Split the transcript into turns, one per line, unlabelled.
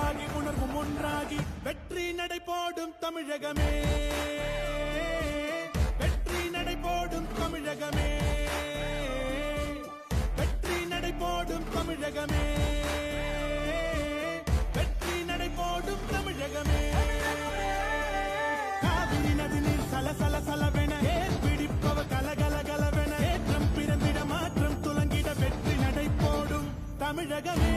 உருவாகி உணர்வும் ஒன்றாகி நடை போடும் தமிழகமே. வெற்றி நடை போடும் தமிழகமே. வெற்றி நடை போடும் தமிழகமே. வெற்றி நடை போடும் தமிழகமே. காவிரி நதி நீர் சல சல சலவென ஏர் பிடிப்பவ கல கலவென? ஏற்றம் பிறந்திட மாற்றம் துலங்கிட வெற்றி நடை போடும் தமிழகமே.